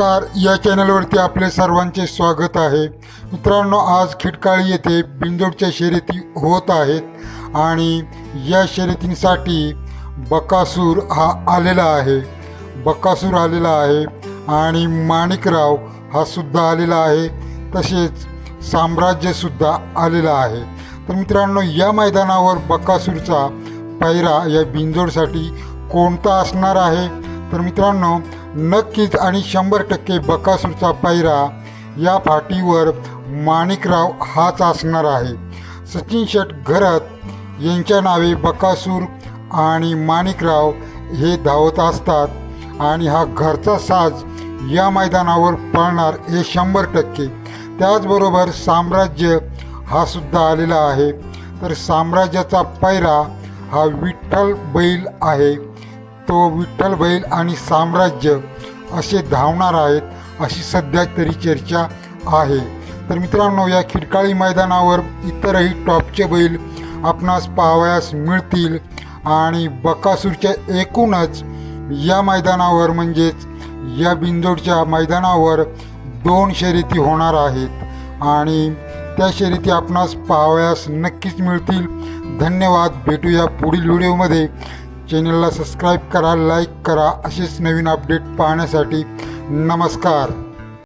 नमस्कार. या चॅनलवरती आपले सर्वांचे स्वागत आहे. मित्रांनो आज खिटकाळी येथे बिंदोडच्या शर्यती होत आहेत आणि या शर्यतींसाठी बकासूर हा आलेला आहे. बकासूर आलेला आहे आणि माणिकराव हा सुद्धा आलेला आहे. तसेच साम्राज्यसुद्धा आलेला आहे. तर मित्रांनो या मैदानावर बकासूरचा पायरा या बिंजोडसाठी कोणता असणार आहे? तर मित्रांनो नक्कीच आणि शंभर टक्के बकासूरचा पायरा या फाटीवर माणिकराव हाच असणार आहे. सचिन शेट घरत यांच्या नावे बकासूर आणि माणिकराव हे धावत असतात आणि हा घरचा साज या मैदानावर पळणार हे शंभर टक्के. त्याचबरोबर साम्राज्य हा सुद्धा आलेला आहे. तर साम्राज्याचा पायरा हा विठ्ठल बैल आहे. तो विठ्ठल बैल आणि साम्राज्य असे धावणार आहेत अशी सध्या तरी चर्चा आहे. तर मित्रांनो या खिडकाळी मैदानावर इतरही टॉपचे बैल आपणास पाहावयास मिळतील आणि बकासूरच्या एकूणच या मैदानावर म्हणजेच या बिंदोडच्या मैदानावर दोन शर्यती होणार आहेत आणि त्या शर्यती आपणास पाहावयास नक्कीच मिळतील. धन्यवाद. भेटूया पुढील व्हिडिओमध्ये. चॅनलला सबस्क्राईब करा लाईक करा असेच नवीन अपडेट पाहण्यासाठी नमस्कार.